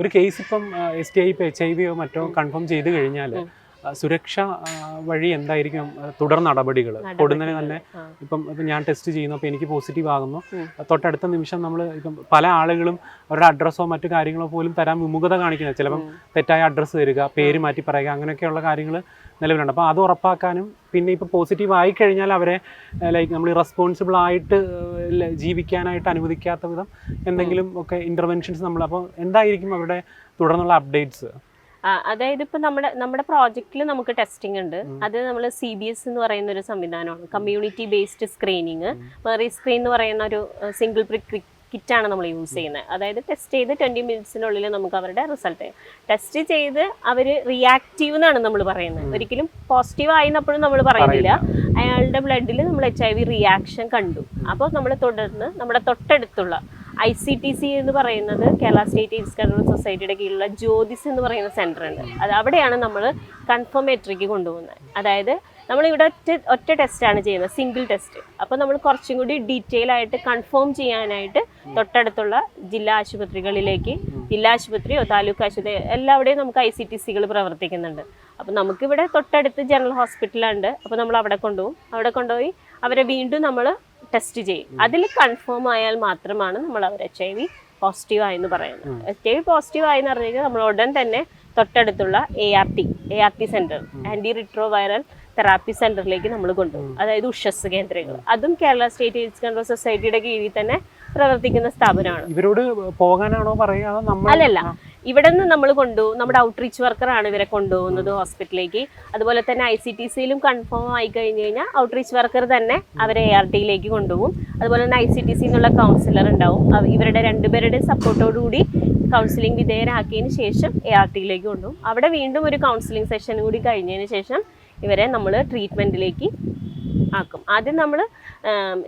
ഒരു കേസ് ഇപ്പം S T I ഇപ്പം എച്ച് ഐ വിയോ മറ്റോ കൺഫേം ചെയ്ത് കഴിഞ്ഞാൽ സുരക്ഷ വഴി എന്തായിരിക്കും തുടർ നടപടികൾ കൊടുന്നതിന് തന്നെ ഇപ്പം ഇപ്പം ഞാൻ ടെസ്റ്റ് ചെയ്യുന്നു അപ്പം എനിക്ക് പോസിറ്റീവ് ആകുന്നു തൊട്ടടുത്ത നിമിഷം നമ്മൾ ഇപ്പം പല ആളുകളും അവരുടെ അഡ്രസ്സോ മറ്റു കാര്യങ്ങളോ പോലും തരാൻ വിമുഖത കാണിക്കുന്നത് ചിലപ്പം തെറ്റായ അഡ്രസ്സ് തരിക പേര് മാറ്റി പറയുക അങ്ങനെയൊക്കെയുള്ള കാര്യങ്ങൾ നിലവിലുണ്ട് അപ്പോൾ അത് ഉറപ്പാക്കാനും പിന്നെ ഇപ്പം പോസിറ്റീവ് ആയി കഴിഞ്ഞാൽ അവരെ ലൈക്ക് നമ്മൾ റെസ്പോൺസിബിൾ ആയിട്ട് ജീവിക്കാനായിട്ട് അനുവദിക്കാത്ത വിധം എന്തെങ്കിലും ഒക്കെ ഇൻ്റർവെൻഷൻസ് നമ്മൾ അപ്പോൾ എന്തായിരിക്കും അവരുടെ തുടർന്നുള്ള അപ്ഡേറ്റ്സ് അതായത് ഇപ്പൊ നമ്മുടെ നമ്മുടെ പ്രോജക്റ്റിൽ നമുക്ക് ടെസ്റ്റിംഗ് ഉണ്ട് അത് നമ്മൾ സി ബി എസ് എന്ന് പറയുന്ന ഒരു സംവിധാനമാണ് കമ്മ്യൂണിറ്റി ബേസ്ഡ് സ്ക്രീനിങ് മെറി സ്ക്രീൻ എന്ന് പറയുന്ന ഒരു സിംഗിൾ പ്രിക് കിറ്റാണ് നമ്മൾ യൂസ് ചെയ്യുന്നത് അതായത് ടെസ്റ്റ് ചെയ്ത് ട്വന്റി മിനിറ്റ്സിനുള്ളിൽ നമുക്ക് അവരുടെ റിസൾട്ട് ടെസ്റ്റ് ചെയ്ത് അവർ റിയാക്റ്റീവ് എന്നാണ് നമ്മൾ പറയുന്നത് ഒരിക്കലും പോസിറ്റീവ് ആയിരുന്നപ്പോഴും നമ്മൾ പറയുന്നില്ല അയാളുടെ ബ്ലഡിൽ നമ്മൾ എച്ച് ഐ വി റിയാക്ഷൻ കണ്ടു അപ്പോൾ നമ്മൾ തുടർന്ന് നമ്മുടെ തൊട്ടടുത്തുള്ള ഐ സി ടി സി എന്ന് പറയുന്നത് കേരള സ്റ്റേറ്റ് എയ്ഡ്സ് കൺട്രോൾ സൊസൈറ്റിയുടെ കീഴിലുള്ള ജ്യോതിസ് എന്ന് പറയുന്ന സെൻറ്റർ ഉണ്ട് അത് അവിടെയാണ് നമ്മൾ കൺഫേം മെട്രിക്ക് കൊണ്ടുപോകുന്നത് അതായത് നമ്മളിവിടെ ഒറ്റ ഒറ്റ ടെസ്റ്റാണ് ചെയ്യുന്നത് സിംഗിൾ ടെസ്റ്റ് അപ്പോൾ നമ്മൾ കുറച്ചും കൂടി ഡീറ്റെയിൽ ആയിട്ട് കൺഫേം ചെയ്യാനായിട്ട് തൊട്ടടുത്തുള്ള ജില്ലാ ആശുപത്രികളിലേക്ക് ജില്ലാ ആശുപത്രിയോ താലൂക്ക് ആശുപത്രി എല്ലാവിടെയും നമുക്ക് ഐ സി ടി സികൾ പ്രവർത്തിക്കുന്നുണ്ട് അപ്പോൾ നമുക്കിവിടെ തൊട്ടടുത്ത് ജനറൽ ഹോസ്പിറ്റലുണ്ട് അപ്പോൾ നമ്മൾ അവിടെ കൊണ്ടുപോകും അവിടെ കൊണ്ടുപോയി അവരെ വീണ്ടും നമ്മൾ ടെസ്റ്റ് ചെയ്യും അതിൽ കൺഫേം ആയാൽ മാത്രമാണ് നമ്മൾ അവർ എച്ച് ഐ വി പോസിറ്റീവ് എന്ന് പറയുന്നത് എച്ച് ഐ വി പോസിറ്റീവ് ആയെന്ന് പറഞ്ഞു കഴിഞ്ഞാൽ നമ്മൾ ഉടൻ തന്നെ തൊട്ടടുത്തുള്ള A R T A R T center anti retro viral therapy സെന്ററിലേക്ക് നമ്മൾ കൊണ്ടുപോകും അതായത് ഉഷസ് കേന്ദ്രങ്ങൾ അതും കേരള സ്റ്റേറ്റ് എയ്ഡ്സ് കൺട്രോൾ സൊസൈറ്റിയുടെ കീഴിൽ തന്നെ പ്രവർത്തിക്കുന്ന സ്ഥാപനമാണ് ഇവരോട് പോകാനാണോ അല്ലല്ല ഇവിടെ നിന്ന് നമ്മൾ കൊണ്ടുപോകും നമ്മുടെ ഔട്ട്റീച്ച് വർക്കറാണ് ഇവരെ കൊണ്ടുപോകുന്നത് ഹോസ്പിറ്റലിലേക്ക് അതുപോലെ തന്നെ ഐ സി ടി സിയിലും കൺഫേം ആയി കഴിഞ്ഞ് കഴിഞ്ഞാൽ ഔട്ട്റീച്ച് വർക്കർ തന്നെ അവരെ എ ആർ ടിയിലേക്ക് കൊണ്ടുപോകും അതുപോലെ തന്നെ ഐ സി ടി സിന്നുള്ള കൗൺസിലർ ഉണ്ടാവും ഇവരുടെ രണ്ടുപേരുടെ സപ്പോർട്ടോടുകൂടി കൗൺസിലിംഗ് വിധേയരാക്കിയതിന് ശേഷം എ ആർ ടിയിലേക്ക് കൊണ്ടുപോകും അവിടെ വീണ്ടും ഒരു കൗൺസിലിംഗ് സെഷൻ കൂടി കഴിഞ്ഞതിന് ശേഷം ഇവരെ നമ്മൾ ട്രീറ്റ്മെൻറ്റിലേക്ക് ആക്കും ആദ്യം നമ്മൾ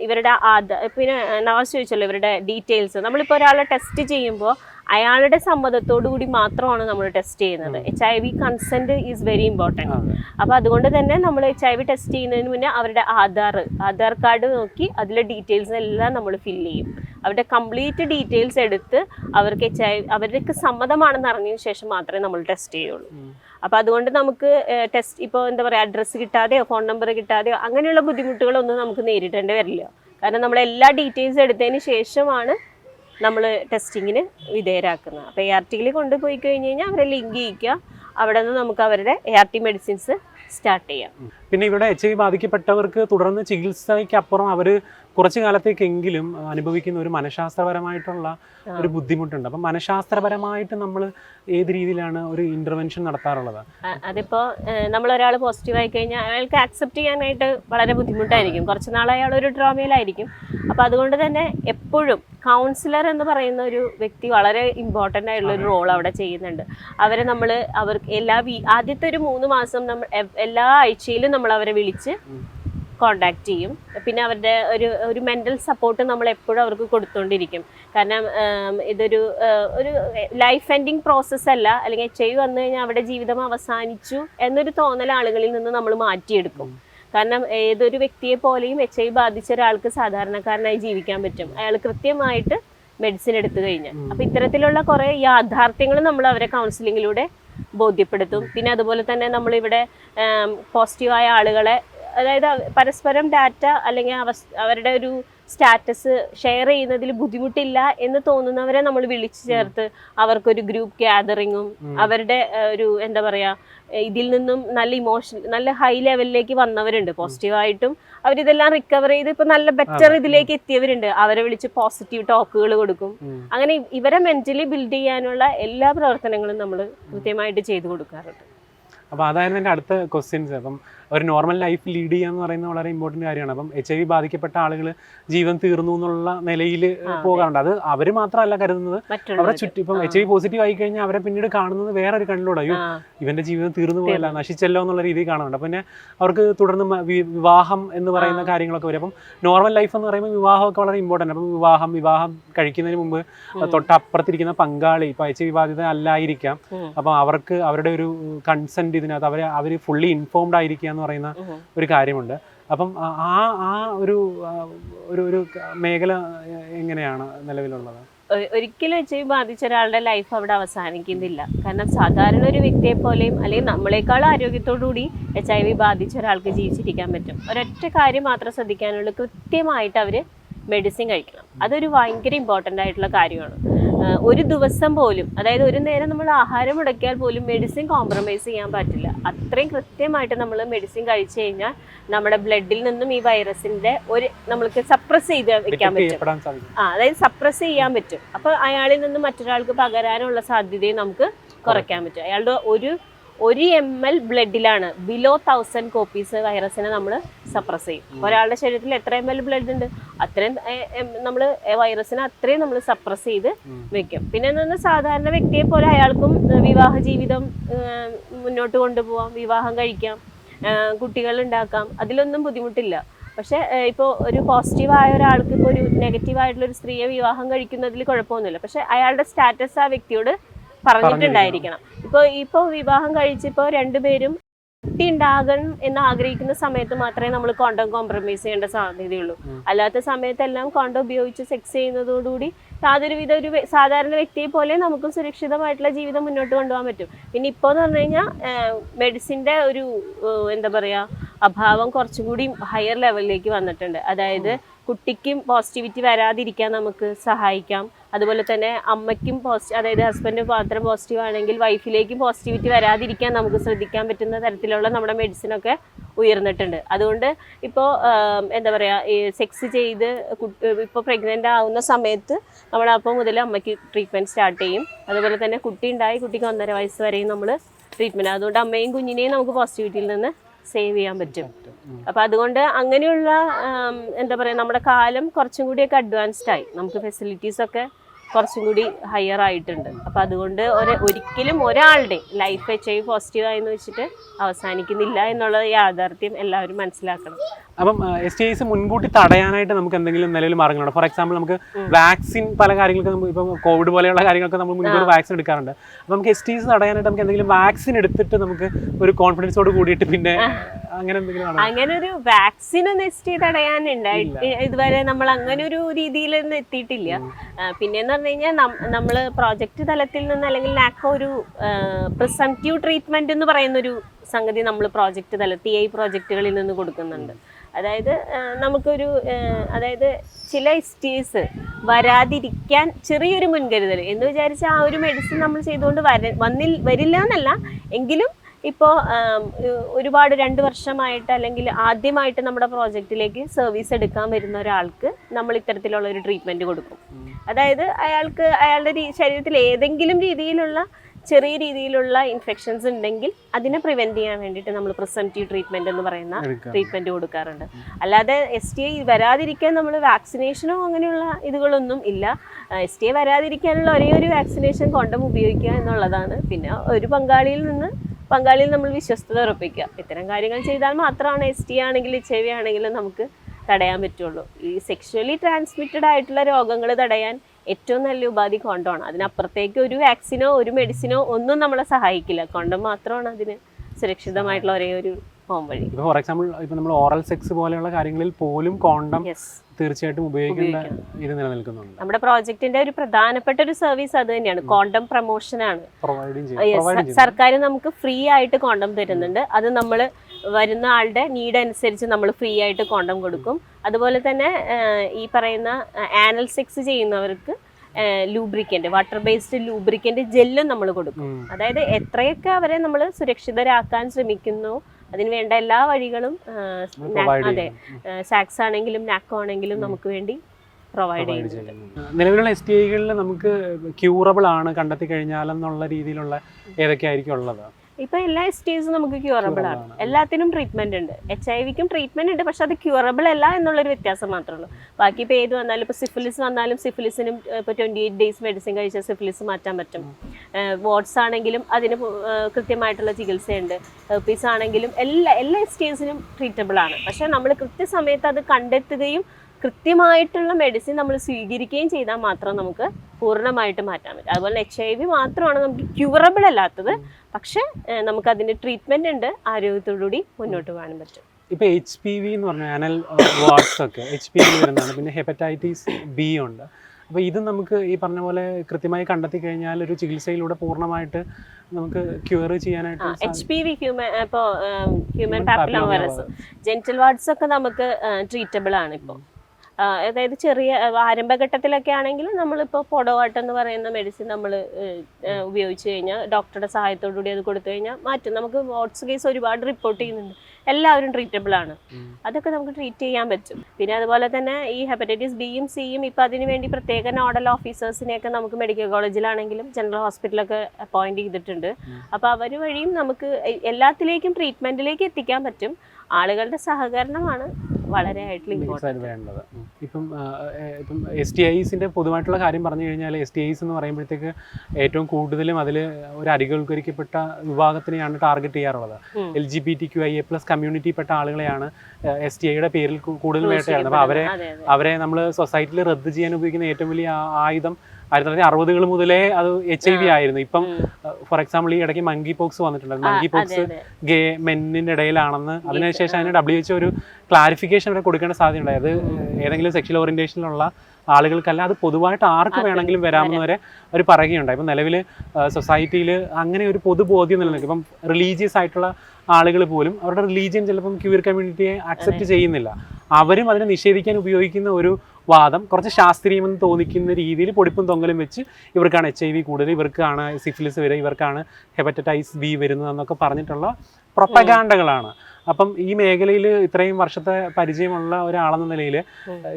ഇവരുടെ ആധാ പിന്നെ നവാസ് ചോദിച്ചല്ലോ ഇവരുടെ ഡീറ്റെയിൽസ് നമ്മളിപ്പോൾ ഒരാളെ ടെസ്റ്റ് ചെയ്യുമ്പോൾ അയാളുടെ സമ്മതത്തോടു കൂടി മാത്രമാണ് നമ്മൾ ടെസ്റ്റ് ചെയ്യുന്നത് H I V consent is very important അപ്പോൾ അതുകൊണ്ട് തന്നെ നമ്മൾ എച്ച് ഐ വി ടെസ്റ്റ് ചെയ്യുന്നതിന് മുന്നേ അവരുടെ ആധാർ ആധാർ കാർഡ് നോക്കി അതിലെ ഡീറ്റെയിൽസ് എല്ലാം നമ്മൾ ഫില്ല് ചെയ്യും അവരുടെ കംപ്ലീറ്റ് ഡീറ്റെയിൽസ് എടുത്ത് അവർക്ക് എച്ച് ഐ അവർക്ക് സമ്മതമാണെന്ന് അറിഞ്ഞതിന് ശേഷം മാത്രമേ നമ്മൾ ടെസ്റ്റ് ചെയ്യുള്ളൂ അപ്പോൾ അതുകൊണ്ട് നമുക്ക് ടെസ്റ്റ് ഇപ്പോൾ എന്താ പറയുക അഡ്രസ്സ് കിട്ടാതെയോ ഫോൺ നമ്പർ കിട്ടാതെയോ അങ്ങനെയുള്ള ബുദ്ധിമുട്ടുകളൊന്നും നമുക്ക് നേരിടേണ്ടി വരില്ല കാരണം നമ്മൾ എല്ലാ ഡീറ്റെയിൽസ് എടുത്തതിന് ശേഷമാണ് നമ്മൾ ടെസ്റ്റിങ്ങിന് വിധേയരാക്കുന്നത് അപ്പം എ ആർ ടിയിൽ കൊണ്ടുപോയി കഴിഞ്ഞ് കഴിഞ്ഞാൽ അവരെ ലിങ്ക് ചെയ്യിക്കുക അവിടെ നിന്ന് നമുക്ക് അവരുടെ A R T medicines start ചെയ്യാം പിന്നെ ഇവിടെ എച്ച് ഐ ബാധിക്കപ്പെട്ടവർക്ക് തുടർന്ന് ചികിത്സയ്ക്കപ്പുറം അവർ കുറച്ചു കാലത്തേക്കെങ്കിലും അനുഭവിക്കുന്ന ഒരു മനഃശാസ്ത്രപരമായിട്ടുള്ള ഒരു ബുദ്ധിമുട്ടുണ്ട് അപ്പൊ മനഃശാസ്ത്രപരമായിട്ട് നമ്മൾ ഏത് രീതിയിലാണ് ഒരു ഇന്റർവെൻഷൻ നടത്താറുള്ളത് അതിപ്പോ നമ്മൾ ഒരാൾ പോസിറ്റീവ് ആയി കഴിഞ്ഞാൽ അയാൾക്ക് അക്സെപ്റ്റ് ചെയ്യാനായിട്ട് വളരെ ബുദ്ധിമുട്ടായിരിക്കും കുറച്ച് നാളെ അയാൾ ഒരു ഡ്രോമയിലായിരിക്കും അപ്പൊ അതുകൊണ്ട് തന്നെ എപ്പോഴും കൗൺസിലർ എന്ന് പറയുന്ന ഒരു വ്യക്തി വളരെ ഇമ്പോർട്ടൻ്റ് ആയിട്ടുള്ള ഒരു റോൾ അവിടെ ചെയ്യുന്നുണ്ട് അവരെ നമ്മൾ അവർക്ക് എല്ലാ ആദ്യത്തെ ഒരു മൂന്ന് മാസം നമ്മൾ എല്ലാ ആഴ്ചയിലും നമ്മൾ അവരെ വിളിച്ച് കോണ്ടാക്ട് ചെയ്യും പിന്നെ അവരുടെ ഒരു ഒരു മെൻ്റൽ സപ്പോർട്ട് നമ്മൾ എപ്പോഴും അവർക്ക് കൊടുത്തുകൊണ്ടിരിക്കും കാരണം ഇതൊരു ഒരു ലൈഫ് എൻഡിങ് പ്രോസസ്സ് അല്ല അല്ലെങ്കിൽ എച്ച് ഐ വന്നു കഴിഞ്ഞാൽ അവിടെ ജീവിതം അവസാനിച്ചു എന്നൊരു തോന്നൽ ആളുകളിൽ നിന്ന് നമ്മൾ മാറ്റിയെടുക്കും കാരണം ഏതൊരു വ്യക്തിയെ പോലെയും എച്ച് ഐ ബാധിച്ച ഒരാൾക്ക് സാധാരണക്കാരനായി ജീവിക്കാൻ പറ്റും അയാൾ കൃത്യമായിട്ട് മെഡിസിൻ എടുത്തു കഴിഞ്ഞാൽ അപ്പം ഇത്തരത്തിലുള്ള കുറേ യാഥാർത്ഥ്യങ്ങൾ നമ്മൾ അവരെ കൗൺസിലിങ്ങിലൂടെ ബോധ്യപ്പെടുത്തും പിന്നെ അതുപോലെ തന്നെ നമ്മളിവിടെ പോസിറ്റീവായ ആളുകളെ അതായത് പരസ്പരം ഡാറ്റ അല്ലെങ്കിൽ അവരുടെ ഒരു സ്റ്റാറ്റസ് ഷെയർ ചെയ്യുന്നതിൽ ബുദ്ധിമുട്ടില്ല എന്ന് തോന്നുന്നവരെ നമ്മൾ വിളിച്ചു ചേർത്ത് അവർക്കൊരു ഗ്രൂപ്പ് ഗ്യാതറിങ്ങും അവരുടെ ഒരു എന്താ പറയാ ഇതിൽ നിന്നും നല്ല ഇമോഷൻ നല്ല ഹൈ ലെവലിലേക്ക് വന്നവരുണ്ട് പോസിറ്റീവായിട്ടും അവരിതെല്ലാം റിക്കവർ ചെയ്ത് ഇപ്പൊ നല്ല ബെറ്റർ ഇതിലേക്ക് എത്തിയവരുണ്ട് അവരെ വിളിച്ച് പോസിറ്റീവ് ടോക്കുകൾ കൊടുക്കും അങ്ങനെ ഇവരെ മെന്റലി ബിൽഡ് ചെയ്യാനുള്ള എല്ലാ പ്രവർത്തനങ്ങളും നമ്മൾ കൃത്യമായിട്ട് ചെയ്തു കൊടുക്കാറുണ്ട് അപ്പൊ അതായിരുന്നു എന്റെ അടുത്ത ക്വസ്റ്റ്യൻസ് അപ്പം ഒരു നോർമൽ ലൈഫ് ലീഡ് ചെയ്യുക എന്ന് പറയുന്നത് വളരെ ഇമ്പോർട്ടൻ്റ് കാര്യമാണ് അപ്പം എച്ച് ഐ വി ബാധിക്കപ്പെട്ട ആളുകൾ ജീവൻ തീർന്നു എന്നുള്ള നിലയിൽ പോകാറുണ്ട് അത് അവർ മാത്രമല്ല കരുതുന്നത് അവരെ ചുറ്റി ഇപ്പം എച്ച് ഐ വി പോസിറ്റീവ് ആയി കഴിഞ്ഞാൽ അവരെ പിന്നീട് കാണുന്നത് വേറെ ഒരു കണ്ണിലൂടെ അയ്യോ ഇവന്റെ ജീവിതം തീർന്നു പോയല്ല നശിച്ചല്ലോ എന്നുള്ള രീതിയിൽ കാണുന്നുണ്ട് പിന്നെ അവർക്ക് തുടർന്ന് വിവാഹം എന്ന് പറയുന്ന കാര്യങ്ങളൊക്കെ വരും അപ്പം നോർമൽ ലൈഫ് എന്ന് പറയുമ്പോൾ വിവാഹമൊക്കെ വളരെ ഇമ്പോർട്ടൻ്റ് അപ്പം വിവാഹം വിവാഹം കഴിക്കുന്നതിന് മുമ്പ് തൊട്ടപ്പുറത്തിരിക്കുന്ന പങ്കാളി ഇപ്പം എച്ച് ബാധിത അല്ലായിരിക്കാം അപ്പം അവർക്ക് അവരുടെ ഒരു കൺസെന്റ് ഇതിനകത്ത് അവർ അവർ ഫുള്ളി ഇൻഫോംഡ് ആയിരിക്കുക എന്ന് പറയുന്ന ഒരു കാര്യമുണ്ട് അപ്പം ആ ആ ഒരു ഒരു ഒരു മേഖല എങ്ങനെയാണ് നിലവിലുള്ളത് ഒരിക്കലും എച്ച് ഐ ബാധിച്ച ഒരാളുടെ ലൈഫ് അവിടെ അവസാനിക്കുന്നില്ല കാരണം സാധാരണ ഒരു വ്യക്തിയെ പോലെയും അല്ലെങ്കിൽ നമ്മളെക്കാൾ ആരോഗ്യത്തോടുകൂടി എച്ച് ഐ വി ബാധിച്ച ഒരാൾക്ക് ജീവിച്ചിരിക്കാൻ പറ്റും ഒരൊറ്റ കാര്യം മാത്രം ശ്രദ്ധിക്കാനുള്ളൂ കൃത്യമായിട്ട് അവർ മെഡിസിൻ കഴിക്കണം അതൊരു ഭയങ്കര ഇമ്പോർട്ടൻ്റ് ആയിട്ടുള്ള കാര്യമാണ് ഒരു ദിവസം പോലും അതായത് ഒരു നേരം നമ്മൾ ആഹാരം മുടക്കിയാൽ പോലും മെഡിസിൻ കോംപ്രമൈസ് ചെയ്യാൻ പറ്റില്ല അത്രയും കൃത്യമായിട്ട് നമ്മൾ മെഡിസിൻ കഴിച്ചു കഴിഞ്ഞാൽ നമ്മുടെ ബ്ലഡിൽ നിന്നും ഈ വൈറസിന്റെ ഒരു നമ്മൾക്ക് സപ്രസ് ചെയ്ത് വെക്കാൻ പറ്റും ആ അതായത് സപ്രസ് ചെയ്യാൻ പറ്റും അപ്പോൾ അയാളിൽ നിന്ന് മറ്റൊരാൾക്ക് പകരാനുള്ള സാധ്യതയും നമുക്ക് കുറയ്ക്കാൻ പറ്റും അയാളുടെ ഒരു ഒരു എം എൽ ബ്ലഡിലാണ് ബിലോ തൗസൻഡ് കോപ്പീസ് വൈറസിനെ നമ്മൾ സപ്രസ് ചെയ്യും ഒരാളുടെ ശരീരത്തിൽ എത്ര എം എൽ ബ്ലഡ് ഉണ്ട് അത്രയും നമ്മൾ വൈറസിനെ അത്രയും നമ്മൾ സപ്രസ് ചെയ്ത് വെക്കും പിന്നെ എന്ന് പറഞ്ഞാൽ സാധാരണ വ്യക്തിയെ പോലെ അയാൾക്കും വിവാഹ ജീവിതം മുന്നോട്ട് കൊണ്ടുപോകാം വിവാഹം കഴിക്കാം കുട്ടികൾ ഉണ്ടാക്കാം അതിലൊന്നും ബുദ്ധിമുട്ടില്ല പക്ഷെ ഇപ്പോൾ ഒരു പോസിറ്റീവ് ആയ ഒരാൾക്ക് ഇപ്പോൾ ഒരു നെഗറ്റീവ് ആയിട്ടുള്ള ഒരു സ്ത്രീയെ വിവാഹം കഴിക്കുന്നതിൽ കുഴപ്പമൊന്നുമില്ല പക്ഷെ അയാളുടെ സ്റ്റാറ്റസ് ആ വ്യക്തിയോട് പറഞ്ഞിട്ടുണ്ടായിരിക്കണം ഇപ്പൊ ഇപ്പൊ വിവാഹം കഴിച്ചിപ്പോ രണ്ടുപേരും കുട്ടി ഉണ്ടാകണം എന്ന് ആഗ്രഹിക്കുന്ന സമയത്ത് മാത്രമേ നമ്മൾ കോണ്ടം കോംപ്രമൈസ് ചെയ്യേണ്ട സാധ്യതയുള്ളൂ അല്ലാത്ത സമയത്തെല്ലാം കോണ്ടം ഉപയോഗിച്ച് സെക്സ് ചെയ്യുന്നതോടുകൂടി വിധ ഒരു സാധാരണ വ്യക്തിയെ പോലെ നമുക്കും സുരക്ഷിതമായിട്ടുള്ള ജീവിതം മുന്നോട്ട് കൊണ്ടുപോകാൻ പറ്റും പിന്നെ ഇപ്പോൾ എന്ന് പറഞ്ഞു കഴിഞ്ഞാൽ മെഡിസിൻ്റെ ഒരു എന്താ പറയുക അഭാവം കുറച്ചും കൂടി ഹയർ ലെവലിലേക്ക് വന്നിട്ടുണ്ട് അതായത് കുട്ടിക്കും പോസിറ്റിവിറ്റി വരാതിരിക്കാൻ നമുക്ക് സഹായിക്കാം അതുപോലെ തന്നെ അമ്മയ്ക്കും പോസിറ്റീവ് അതായത് ഹസ്ബൻഡ് മാത്രം പോസിറ്റീവ് ആണെങ്കിൽ വൈഫിലേക്കും പോസിറ്റിവിറ്റി വരാതിരിക്കാൻ നമുക്ക് ശ്രദ്ധിക്കാൻ പറ്റുന്ന തരത്തിലുള്ള നമ്മുടെ മെഡിസിനൊക്കെ ഉയർന്നിട്ടുണ്ട് അതുകൊണ്ട് ഇപ്പോൾ എന്താ പറയുക ഈ സെക്സ് ചെയ്ത് ഇപ്പോൾ പ്രഗ്നൻ്റ് ആവുന്ന സമയത്ത് നമ്മൾ അപ്പോൾ മുതൽ അമ്മയ്ക്ക് ട്രീറ്റ്മെൻറ്റ് സ്റ്റാർട്ട് ചെയ്യും അതുപോലെ തന്നെ കുട്ടി ഉണ്ടായി കുട്ടിക്ക് ഒന്നര വയസ്സ് വരെയും നമ്മൾ ട്രീറ്റ്മെൻറ്റ് അതുകൊണ്ട് അമ്മയും കുഞ്ഞിനെയും നമുക്ക് പോസിറ്റിവിറ്റിയിൽ നിന്ന് സേവ് ചെയ്യാൻ പറ്റും അപ്പം അതുകൊണ്ട് അങ്ങനെയുള്ള എന്താ പറയുക നമ്മുടെ കാലം കുറച്ചും കൂടിയൊക്കെ അഡ്വാൻസ്ഡ് ആയി നമുക്ക് ഫെസിലിറ്റീസൊക്കെ കുറച്ചും കൂടി ഹയർ ആയിട്ടുണ്ട് അപ്പം അതുകൊണ്ട് ഒരു ഒരിക്കലും ഒരാളുടെ ലൈഫ് എച്ച് ഐ പോസിറ്റീവായെന്ന് വെച്ചിട്ട് അവസാനിക്കുന്നില്ല എന്നുള്ള യാഥാർത്ഥ്യം എല്ലാവരും മനസ്സിലാക്കണം അപ്പം എസ് ടി ഐസ് മുൻകൂട്ടി തടയാനായിട്ട് നമുക്ക് എന്തെങ്കിലും നിലവിൽ മാർഗങ്ങളുണ്ട് ഫോർ എക്സാമ്പിൾ നമുക്ക് വാക്സിൻ പല കാര്യങ്ങൾക്ക് നമ്മൾ ഇപ്പം കോവിഡ് പോലെയുള്ള കാര്യങ്ങൾക്ക് നമ്മൾ മുൻകൂട്ടി വാക്സിൻ എടുക്കാറുണ്ട് അപ്പം നമുക്ക് എസ് ടി ഐസ് തടയാനായിട്ട് നമുക്ക് എന്തെങ്കിലും വാക്സിൻ എടുത്തിട്ട് നമുക്ക് ഒരു കോൺഫിഡൻസോട് കൂടിയിട്ട് പിന്നെ അങ്ങനെ എന്തെങ്കിലും അങ്ങനെ ഒരു വാക്സിൻ ഒന്നും എസ് ടി തടയാനുണ്ടായി ഇതുവരെ നമ്മൾ അങ്ങനെ ഒരു രീതിയിലൊന്നും എത്തിയിട്ടില്ല പിന്നെ പറഞ്ഞു കഴിഞ്ഞാൽ നമ്മൾ പ്രോജക്റ്റ് തലത്തിൽ നിന്ന് അല്ലെങ്കിൽ ലാക്ക് ഒരു പ്രിസംറ്റീവ് ട്രീറ്റ്മെന്റ് എന്ന് പറയുന്ന ഒരു സംഗതി നമ്മൾ പ്രോജക്റ്റ് ടി ഐ പ്രോജക്റ്റുകളിൽ നിന്ന് കൊടുക്കുന്നുണ്ട് അതായത് നമുക്കൊരു അതായത് ചില ഇസ്റ്റീസ് വരാതിരിക്കാൻ ചെറിയൊരു മുൻകരുതൽ എന്ന് വിചാരിച്ച ആ ഒരു മെഡിസിൻ നമ്മൾ ചെയ്തുകൊണ്ട് വര വന്നിൽ വരില്ല എന്നല്ല എങ്കിലും ഇപ്പോൾ ഒരുപാട് രണ്ട് വർഷമായിട്ട് അല്ലെങ്കിൽ ആദ്യമായിട്ട് നമ്മുടെ പ്രോജക്റ്റിലേക്ക് സർവീസ് എടുക്കാൻ വരുന്ന ഒരാൾക്ക് നമ്മൾ ഇത്തരത്തിലുള്ള ഒരു ട്രീറ്റ്മെൻറ്റ് കൊടുക്കും അതായത് അയാൾക്ക് അയാളുടെ ശരീരത്തിൽ ഏതെങ്കിലും രീതിയിലുള്ള ചെറിയ രീതിയിലുള്ള ഇൻഫെക്ഷൻസ് ഉണ്ടെങ്കിൽ അതിനെ പ്രിവെന്റ് ചെയ്യാൻ വേണ്ടിയിട്ട് നമ്മൾ പ്രിസംറ്റീവ് ട്രീറ്റ്മെന്റ് എന്ന് പറയുന്ന ട്രീറ്റ്മെന്റ് കൊടുക്കാറുണ്ട് അല്ലാതെ എസ് ടി ഐ വരാതിരിക്കാൻ നമ്മൾ വാക്സിനേഷനോ അങ്ങനെയുള്ള ഇതുകളൊന്നും ഇല്ല എസ് ടി ഐ വരാതിരിക്കാനുള്ള ഒരേ ഒരു വാക്സിനേഷൻ കൊണ്ടം ഉപയോഗിക്കുക എന്നുള്ളതാണ് പിന്നെ ഒരു പങ്കാളിയിൽ നിന്ന് പങ്കാളിയിൽ നമ്മൾ വിശ്വസ്തത ഉറപ്പിക്കുക ഇത്തരം കാര്യങ്ങൾ ചെയ്താൽ മാത്രമാണ് എസ് ടി ആണെങ്കിലും ഇച്ച് ഐ വി ആണെങ്കിലും നമുക്ക് തടയാൻ പറ്റുള്ളൂ ഈ സെക്ഷലി ട്രാൻസ്മിറ്റഡ് ആയിട്ടുള്ള രോഗങ്ങൾ തടയാൻ ഏറ്റവും നല്ല ഉപാധി കൊണ്ടോണം അതിനപ്പുറത്തേക്ക് ഒരു വാക്സിനോ ഒരു മെഡിസിനോ ഒന്നും നമ്മളെ സഹായിക്കില്ല കോണ്ടം മാത്രമാണ് അതിന് സുരക്ഷിതമായിട്ടുള്ള ഒരേ ഒരു പോകാൻ വഴി ഫോർ എക്സാമ്പിൾ ഇപ്പൊ നമ്മൾ ഓറൽ സെക്സ് പോലെയുള്ള കാര്യങ്ങളിൽ പോലും കോണ്ടം തീർച്ചയായിട്ടും ഉപയോഗിക്കേണ്ട ഇത് നിലനിൽക്കുന്നുണ്ട് നമ്മുടെ പ്രോജക്റ്റിന്റെ ഒരു പ്രധാനപ്പെട്ട ഒരു സർവീസ് അത് തന്നെയാണ് കോണ്ടം പ്രൊമോഷൻ ആണ് സർക്കാർ നമുക്ക് ഫ്രീ ആയിട്ട് കോണ്ടം തരുന്നുണ്ട് അത് നമ്മൾ വരുന്ന ആളുടെ നീഡ് അനുസരിച്ച് നമ്മൾ ഫ്രീ ആയിട്ട് കോണ്ടം കൊടുക്കും അതുപോലെ തന്നെ ഈ പറയുന്ന ആനൽ സെക്സ് ചെയ്യുന്നവർക്ക് ലൂബ്രിക്കൻ്റ് വാട്ടർ ബേസ്ഡ് ലൂബ്രിക്കൻ്റ് ജെല്ലും നമ്മൾ കൊടുക്കും അതായത് എത്രയൊക്കെ അവരെ നമ്മൾ സുരക്ഷിതരാക്കാൻ ശ്രമിക്കുന്നു അതിന് വേണ്ട എല്ലാ വഴികളും അതെ സാക്സ് ആണെങ്കിലും നാക്കോ ആണെങ്കിലും നമുക്ക് വേണ്ടി പ്രൊവൈഡ് ചെയ്യുന്നുണ്ട് നിലവിലുള്ള എസ് ടി ഐകളിൽ നമുക്ക് ക്യൂറബിൾ ആണ് കണ്ടെത്തി കഴിഞ്ഞാലെന്നുള്ള രീതിയിലുള്ള ഏതൊക്കെ ആയിരിക്കും ഉള്ളത് ഇപ്പൊ എല്ലാ എസും നമുക്ക് ക്യൂറബിൾ ആണ് എല്ലാത്തിനും ട്രീറ്റ്മെന്റ് ഉണ്ട് എച്ച് ഐ വിക്കും ട്രീറ്റ്മെന്റ് ഉണ്ട് പക്ഷെ അത് ക്യൂറബിൾ അല്ല എന്നുള്ളൊരു വ്യത്യാസം മാത്രമേ ഉള്ളൂ ബാക്കി ഇപ്പൊ ഏത് വന്നാലും ഇപ്പൊ സിഫിലിസ് വന്നാലും സിഫിലിസിനും ഇപ്പൊ ട്വന്റി എയ്റ്റ് ഡേയ്സ് മെഡിസിൻ കഴിച്ചാൽ സിഫിലിസ് മാറ്റാൻ പറ്റും വാട്സ് ആണെങ്കിലും അതിന് കൃത്യമായിട്ടുള്ള ചികിത്സയുണ്ട് ഹെർപ്പീസ് ആണെങ്കിലും എല്ലാ എല്ലാ എസിനും ട്രീറ്റബിൾ ആണ് പക്ഷെ നമ്മൾ കൃത്യസമയത്ത് അത് കണ്ടെത്തുകയും കൃത്യമായിട്ടുള്ള മെഡിസിൻ നമ്മൾ സ്വീകരിക്കുകയും ചെയ്താൽ മാത്രം നമുക്ക് പൂർണ്ണമായിട്ട് മാറ്റാൻ പറ്റും അതുപോലെ എച്ച് ഐ വി മാത്രമാണ് നമുക്ക് ക്യൂറബിൾ അല്ലാത്തത് പക്ഷേ നമുക്കതിൻ്റെ ട്രീറ്റ്മെന്റ് ഉണ്ട് ആരോഗ്യത്തോടുകൂടി മുന്നോട്ട് പോകാൻ പറ്റും ഇപ്പൊ എച്ച് പി വി എന്ന് പറഞ്ഞാൽ അനൽ വാട്സ് ഒക്കെ എച്ച് പി വി വരുന്നതാണ് പിന്നെ ഹെപ്പറ്റൈറ്റിസ് ബി ഉണ്ട് അപ്പോൾ ഇത് നമുക്ക് ഈ പറഞ്ഞ പോലെ കൃത്യമായി കണ്ടെത്തി കഴിഞ്ഞാൽ ഒരു ചികിത്സയിലൂടെ പൂർണ്ണമായിട്ട് നമുക്ക് ക്യൂർ ചെയ്യാനായിട്ട് എച്ച് പി വി ഹ്യൂമൻ ഇപ്പോൾ human papilloma virus genital warts ഒക്കെ നമുക്ക് ട്രീറ്റബിൾ ആണ് ഇപ്പോൾ അതായത് ചെറിയ ആരംഭഘട്ടത്തിലൊക്കെ ആണെങ്കിലും നമ്മളിപ്പോൾ പൊടവാട്ടം എന്ന് പറയുന്ന മെഡിസിൻ നമ്മൾ ഉപയോഗിച്ച് കഴിഞ്ഞാൽ ഡോക്ടറുടെ കൂടി അത് കൊടുത്തു കഴിഞ്ഞാൽ മാറ്റും നമുക്ക് വാട്സ് കേസ് ഒരുപാട് റിപ്പോർട്ട് ചെയ്യുന്നുണ്ട് എല്ലാവരും ട്രീറ്റബിൾ ആണ് അതൊക്കെ നമുക്ക് ട്രീറ്റ് ചെയ്യാൻ പറ്റും പിന്നെ അതുപോലെ തന്നെ ഈ ഹെപ്പറ്റൈറ്റിസ് ബിയും സിയും ഇപ്പം അതിനുവേണ്ടി പ്രത്യേക നോഡൽ ഓഫീസേഴ്സിനെയൊക്കെ നമുക്ക് മെഡിക്കൽ കോളേജിലാണെങ്കിലും ജനറൽ ഹോസ്പിറ്റലൊക്കെ അപ്പോയിന്റ് ചെയ്തിട്ടുണ്ട് അപ്പോൾ അവർ വഴിയും നമുക്ക് എല്ലാത്തിലേക്കും ട്രീറ്റ്മെന്റിലേക്ക് എത്തിക്കാൻ പറ്റും ആളുകളുടെ സഹകരണമാണ് വളരെ ആയിട്ടുള്ള ഇപ്പം ഇപ്പം എസ് ടി ഐസിൻ്റെ പൊതുവായിട്ടുള്ള കാര്യം പറഞ്ഞു കഴിഞ്ഞാൽ എസ് ടി ഐസ് എന്ന് പറയുമ്പോഴത്തേക്ക് ഏറ്റവും കൂടുതലും അതിൽ ഒരു അരികൾക്കരിക്കപ്പെട്ട വിഭാഗത്തിനെയാണ് ടാർഗറ്റ് ചെയ്യാറുള്ളത് L G B T Q I A plus കമ്മ്യൂണിറ്റിപ്പെട്ട ആളുകളെയാണ് എസ് ടി ഐയുടെ പേരിൽ കൂടുതൽ വേട്ടയാണ് അപ്പൊ അവരെ അവരെ നമ്മൾ സൊസൈറ്റിയിൽ റദ്ദ് ചെയ്യാൻ ഉപയോഗിക്കുന്ന ഏറ്റവും വലിയ ആയുധം ആയിരത്തി തൊള്ളായിരത്തി അറുപതുകൾ മുതലേ അത് എച്ച് ഐ വി ആയിരുന്നു ഇപ്പം ഫോർ എക്സാമ്പിൾ ഈ ഇടയ്ക്ക് മങ്കി പോക്സ് വന്നിട്ടുണ്ട് മങ്കി പോക്സ് ഗേ മെന്നിന്റെ ഇടയിലാണെന്ന് അതിനുശേഷം അതിന് ഡബ്ല്യു എച്ച് ഒരു ക്ലാരിഫിക്കേഷൻ വരെ കൊടുക്കേണ്ട സാധ്യതയുണ്ടായി അത് ഏതെങ്കിലും സെക്ഷൽ ഓറിയന്റേഷനിലുള്ള ആളുകൾക്കല്ല അത് പൊതുവായിട്ട് ആർക്ക് വേണമെങ്കിലും വരാമെന്ന് വരെ അവർ പറയുകയുണ്ടായി ഇപ്പം നിലവിൽ സൊസൈറ്റിയിൽ അങ്ങനെ ഒരു പൊതുബോധ്യം നിലനിൽക്കും ഇപ്പം റിലീജിയസ് ആയിട്ടുള്ള ആളുകൾ പോലും അവരുടെ റിലീജിയൻ ചിലപ്പം ക്യൂർ കമ്മ്യൂണിറ്റിയെ അക്സെപ്റ്റ് ചെയ്യുന്നില്ല അവരും അതിനെ നിഷേധിക്കാൻ ഉപയോഗിക്കുന്ന ഒരു വാദം കുറച്ച് ശാസ്ത്രീയമെന്ന് തോന്നിക്കുന്ന രീതിയിൽ പൊടിപ്പും തൊങ്ങലും വെച്ച് ഇവർക്കാണ് എച്ച് ഐ വി കൂടുതൽ ഇവർക്കാണ് സിഫിലിസ് വരെ ഇവർക്കാണ് ഹെപ്പറ്റൈറ്റിസ് ബി വരുന്നതെന്നൊക്കെ പറഞ്ഞിട്ടുള്ള പ്രൊപ്പഗാണ്ടകളാണ് അപ്പം ഈ മേഖലയിൽ ഇത്രയും വർഷത്തെ പരിചയമുള്ള ഒരാളെന്ന നിലയിൽ